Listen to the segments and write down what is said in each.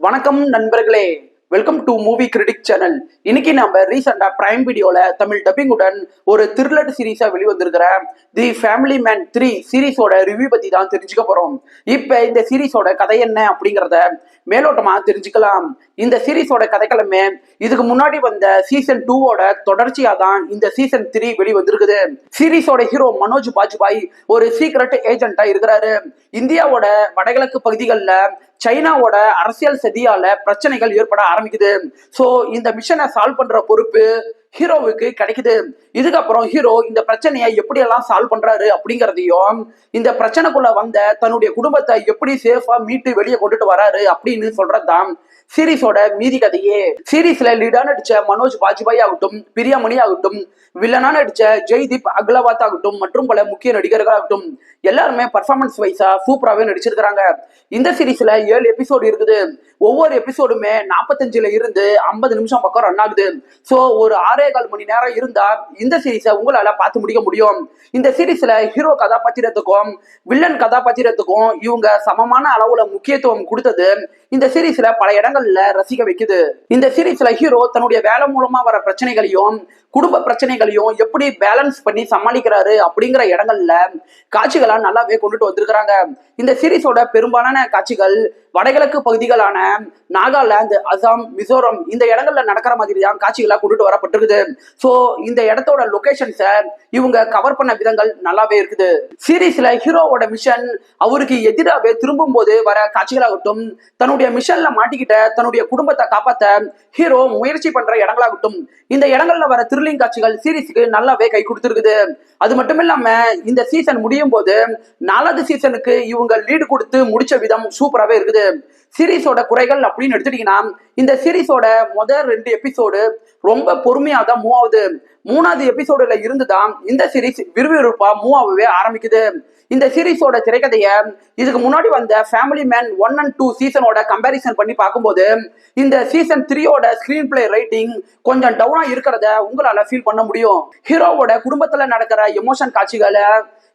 வணக்கம் நண்பர்களே. Welcome to movie critic channel இன்னைக்கு நம்ம ரீசெண்டா பிரைம் வீடியோல தமிழ் டப்பிங்குடன் ஒரு த்ரில்லட் சீரீஸா வெளிவந்திருக்கிற தி ஃபேமிலி மேன் த்ரீ சீரீஸோட ரிவ்யூ பத்தி தான் தெரிஞ்சுக்க போறோம். இப்ப இந்த சீரீஸோட கதை என்ன அப்படிங்கறத மேலோட்டமா தெரிஞ்சுக்கலாம். இந்த சீரீஸோட கதைக்களமே இதுக்கு முன்னாடி வந்த சீசன் டூவோட தொடர்ச்சியா தான் இந்த சீசன் த்ரீ வெளிவந்திருக்குது. சீரீஸோட ஹீரோ மனோஜ் பாஜ்பாய் ஒரு சீக்ரெட் ஏஜென்ட்டா இருக்கிறாரு. இந்தியாவோட வடகிழக்கு பகுதிகளில் சைனாவோட அரசியல் சதியால பிரச்சனைகள் ஏற்பட ஆரம்பிக்குது. சோ இந்த மிஷனை சால்வ் பண்ற பொறுப்பு ஹீரோவுக்கு கிடைக்குது. இதுக்கப்புறம் ஹீரோ இந்த பிரச்சனையை எப்படி எல்லாம் சால்வ் பண்றாரு அப்படிங்கறதையும் இந்த பிரச்சனைக்குள்ள வந்த தன்னுடைய குடும்பத்தை எப்படி சேஃபா மீட்டு வெளியே கொண்டுட்டு வராரு அப்படின்னு சொல்றதுதான் சீரீஸோட மீதி கதையே. சீரீஸ்ல லீடா நடிச்ச மனோஜ் வாஜ்பாய் ஆகட்டும் பிரியாமணி ஆகட்டும் வில்லனா நடிச்ச ஜெய்தீப் அகலவாத் ஆகட்டும் மற்றும் பல முக்கிய நடிகர்கள் ஆகட்டும் எல்லாருமே பர்ஃபார்மன்ஸ் வைஸா சூப்பராகவே நடிச்சிருக்கிறாங்க. இந்த சீரீஸ்ல ஏழு எபிசோடு இருக்குது. ஒவ்வொரு எபிசோடுமே நாற்பத்தஞ்சுல இருந்து ஐம்பது நிமிஷம் பக்கம் ரன் ஆகுது. ஸோ ஒரு ஆறே கால் மணி நேரம் இருந்தா இந்த சீரீஸை உங்களால பார்த்து முடிக்க முடியும். இந்த சீரீஸ்ல ஹீரோ கதாபாத்திரத்துக்கும் வில்லன் கதாபாத்திரத்துக்கும் இவங்க சமமான அளவுல முக்கியத்துவம் கொடுத்தது இந்த சீரீஸ்ல பல இடங்கள்ல ரசிக்க வைக்குது. இந்த சீரீஸ்ல ஹீரோ தன்னுடைய வேலை மூலமா வர பிரச்சனைகளையும் குடும்ப பிரச்சனைகளையும் எப்படி பேலன்ஸ் பண்ணி சமாளிக்கிறாரு அப்படிங்கிற இடங்கள்ல காட்சிகளா நல்லாவே கொண்டுட்டு வந்திருக்கிறாங்க. இந்த சீரீஸோட பெரும்பாலான காட்சிகள் வடகிழக்கு பகுதிகளான நாகாலாந்து அசாம் மிசோரம் இந்த இடங்கள்ல நடக்கிற மாதிரி தான் காட்சிகளா கொண்டுட்டு வரப்பட்டிருக்குது. ஸோ இந்த இடத்தோட லொகேஷன்ஸை இவங்க கவர் பண்ண விதங்கள் நல்லாவே இருக்குது. சீரீஸ்ல ஹீரோவோட மிஷன் அவருக்கு எதிராகவே திரும்பும் போது வர காட்சிகளாகட்டும் தன்னுடைய மிஷன்ல மாட்டிக்கிட்ட தன்னுடைய குடும்பத்தை காப்பாத்த ஹீரோ முயற்சி பண்ற இடங்களாகட்டும் இந்த இடங்கள்ல வர திருளிங் காட்சிகள் சீரீஸ்க்கு நல்லாவே கை கொடுத்துருக்குது. அது மட்டும் இல்லாம இந்த சீசன் முடியும் போது நாலாவது சீசனுக்கு இவங்க லீடு கொடுத்து முடிச்ச விதம் சூப்பராகவே இருக்குது. சீரீஸோட குறைகள் அப்படின்னு எடுத்துட்டீங்கன்னா இந்த சீரீஸோட முதல் ரெண்டு எபிசோடு ரொம்ப பொறுமையா தான் மூவாவது மூணாவது எபிசோடுல இருந்து தான் இந்த சீரீஸ் விறுவிறுப்பா மூவ் ஆகவே ஆரம்பிக்குது. இந்த சீரீஸோட திரைக்கதையை இதுக்கு முன்னாடி வந்த family man one and two சீசனோட comparison பண்ணி பார்க்கும்போது இந்த சீசன் த்ரீயோட ஸ்கிரீன் பிளே ரைட்டிங் கொஞ்சம் டவுனா இருக்கிறத உங்களால ஃபீல் பண்ண முடியும். ஹீரோவோட குடும்பத்துல நடக்கிற எமோஷன் காட்சிகளை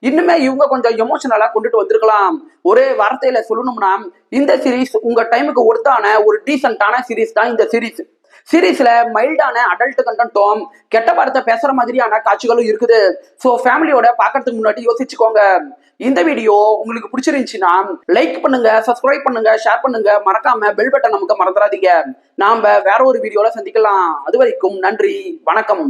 இன்னுமே இவங்க கொஞ்சம் எமோஷனலா கொண்டுட்டு வந்திருக்கலாம். ஒரே வார்த்தையில சொல்லணும்னா இந்த சீரீஸ் உங்க டைமுக்கு ஒருத்தான ஒரு டீசென்டான சீரீஸ் தான் இந்த சீரீஸ் சீரீஸ்ல மைல்டான அடல்ட் கண்டென்ட்டும் கெட்ட வார்த்தை பேசுற மாதிரியான காட்சிகளும் இருக்குது. ஸோ ஃபேமிலியோட பார்க்கறதுக்கு முன்னாடி யோசிச்சுக்கோங்க. இந்த வீடியோ உங்களுக்கு பிடிச்சிருந்துச்சுன்னா லைக் பண்ணுங்க சப்ஸ்கிரைப் பண்ணுங்க ஷேர் பண்ணுங்க. மறக்காம பெல் பட்டன் நமக்கு மறந்துடாதீங்க. நாம வேற ஒரு வீடியோல சந்திக்கலாம். அது வரைக்கும் நன்றி வணக்கம்.